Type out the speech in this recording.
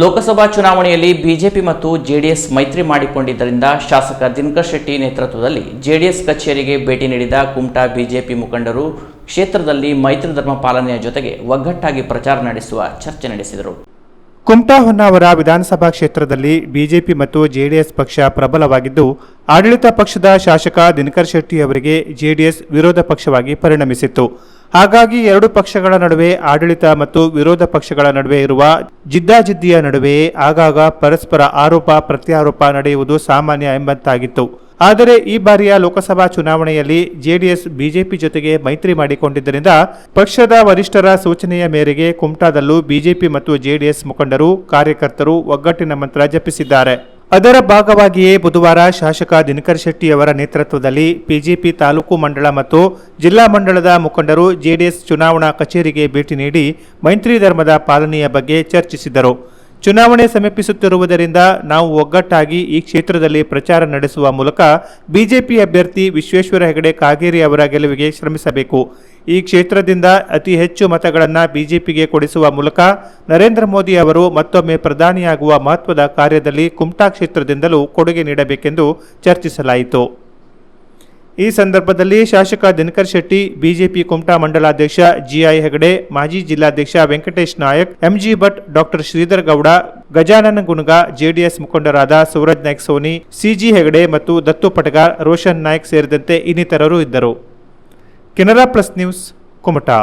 ಲೋಕಸಭಾ ಚುನಾವಣೆಯಲ್ಲಿ ಬಿಜೆಪಿ ಮತ್ತು ಜೆಡಿಎಸ್ ಮೈತ್ರಿ ಮಾಡಿಕೊಂಡಿದ್ದರಿಂದ ಶಾಸಕ ದಿನಕರ್ ಶೆಟ್ಟಿ ನೇತೃತ್ವದಲ್ಲಿ ಜೆಡಿಎಸ್ ಕಚೇರಿಗೆ ಭೇಟಿ ನೀಡಿದ ಕುಮಟಾ ಬಿಜೆಪಿ ಮುಖಂಡರು ಕ್ಷೇತ್ರದಲ್ಲಿ ಮೈತ್ರಿ ಧರ್ಮ ಪಾಲನೆಯ ಜೊತೆಗೆ ಒಗ್ಗಟ್ಟಾಗಿ ಪ್ರಚಾರ ನಡೆಸುವ ಚರ್ಚೆ ನಡೆಸಿದರು. ಕುಮಟಾ ಹೊನ್ನಾವರ ವಿಧಾನಸಭಾ ಕ್ಷೇತ್ರದಲ್ಲಿ ಬಿಜೆಪಿ ಮತ್ತು ಜೆಡಿಎಸ್ ಪಕ್ಷ ಪ್ರಬಲವಾಗಿದ್ದು, ಆಡಳಿತ ಪಕ್ಷದ ಶಾಸಕ ದಿನಕರ್ ಶೆಟ್ಟಿ ಅವರಿಗೆ ಜೆಡಿಎಸ್ ವಿರೋಧ ಪಕ್ಷವಾಗಿ ಪರಿಣಮಿಸಿತ್ತು. ಹಾಗಾಗಿ ಎರಡು ಪಕ್ಷಗಳ ನಡುವೆ ಆಡಳಿತ ಮತ್ತು ವಿರೋಧ ಪಕ್ಷಗಳ ನಡುವೆ ಇರುವ ಜಿದ್ದಾಜಿದ್ದಿಯ ನಡುವೆ ಆಗಾಗ ಪರಸ್ಪರ ಆರೋಪ ಪ್ರತ್ಯಾರೋಪ ನಡೆಯುವುದು ಸಾಮಾನ್ಯ ಎಂಬಂತಾಗಿತ್ತು. ಆದರೆ ಈ ಬಾರಿಯ ಲೋಕಸಭಾ ಚುನಾವಣೆಯಲ್ಲಿ ಜೆಡಿಎಸ್, ಬಿಜೆಪಿ ಜೊತೆಗೆ ಮೈತ್ರಿ ಮಾಡಿಕೊಂಡಿದ್ದರಿಂದ ಪಕ್ಷದ ವರಿಷ್ಠರ ಸೂಚನೆಯ ಮೇರೆಗೆ ಕುಮಟಾದಲ್ಲೂ ಬಿಜೆಪಿ ಮತ್ತು ಜೆಡಿಎಸ್ ಮುಖಂಡರು, ಕಾರ್ಯಕರ್ತರು ಒಗ್ಗಟ್ಟಿನ ಮಂತ್ರ ಜಪಿಸಿದ್ದಾರೆ. ಅದರ ಭಾಗವಾಗಿಯೇ ಬುಧವಾರ ಶಾಸಕ ದಿನಕರ್ ಶೆಟ್ಟಿ ಅವರ ನೇತೃತ್ವದಲ್ಲಿ ಬಿಜೆಪಿ ತಾಲೂಕು ಮಂಡಳ ಮತ್ತು ಜಿಲ್ಲಾ ಮಂಡಳದ ಮುಖಂಡರು ಜೆಡಿಎಸ್ ಚುನಾವಣಾ ಕಚೇರಿಗೆ ಭೇಟಿ ನೀಡಿ ಮೈತ್ರಿ ಧರ್ಮದ ಪಾಲನೆಯ ಬಗ್ಗೆ ಚರ್ಚಿಸಿದರು. ಚುನಾವಣೆ ಸಮೀಪಿಸುತ್ತಿರುವುದರಿಂದ ನಾವು ಒಗ್ಗಟ್ಟಾಗಿ ಈ ಕ್ಷೇತ್ರದಲ್ಲಿ ಪ್ರಚಾರ ನಡೆಸುವ ಮೂಲಕ ಬಿಜೆಪಿ ಅಭ್ಯರ್ಥಿ ವಿಶ್ವೇಶ್ವರ ಹೆಗಡೆ ಕಾಗೇರಿ ಅವರ ಗೆಲುವಿಗೆ ಶ್ರಮಿಸಬೇಕು. ಈ ಕ್ಷೇತ್ರದಿಂದ ಅತಿ ಹೆಚ್ಚು ಮತಗಳನ್ನು ಬಿಜೆಪಿಗೆ ಕೊಡಿಸುವ ಮೂಲಕ ನರೇಂದ್ರ ಮೋದಿ ಅವರು ಮತ್ತೊಮ್ಮೆ ಪ್ರಧಾನಿಯಾಗುವ ಮಹತ್ವದ ಕಾರ್ಯದಲ್ಲಿ ಕುಮಟಾ ಕ್ಷೇತ್ರದಿಂದಲೂ ಕೊಡುಗೆ ನೀಡಬೇಕೆಂದು ಚರ್ಚಿಸಲಾಯಿತು. ಈ ಸಂದರ್ಭದಲ್ಲಿ ಶಾಸಕ ದಿನಕರ್ ಶೆಟ್ಟಿ, ಬಿಜೆಪಿ ಕುಮಟಾ ಮಂಡಲಾಧ್ಯಕ್ಷ ಜಿಐ ಹೆಗಡೆ, ಮಾಜಿ ಜಿಲ್ಲಾಧ್ಯಕ್ಷ Venkatesh Nayak, MG Bhat, doctor Shridhar Gowda, Gajanana Gunaga, JDS ಮುಖಂಡರಾದ ಸೂರಜ್ ನಾಯ್ಕ್ ಸೋನಿ, ಸಿಜಿ ಹೆಗಡೆ ಮತ್ತು ದತ್ತು ಪಟಗಾರ್ ರೋಷನ್ ನಾಯ್ಕ್ ಸೇರಿದಂತೆ ಇನ್ನಿತರರು ಇದ್ದರು. Canara plus news, Kumta.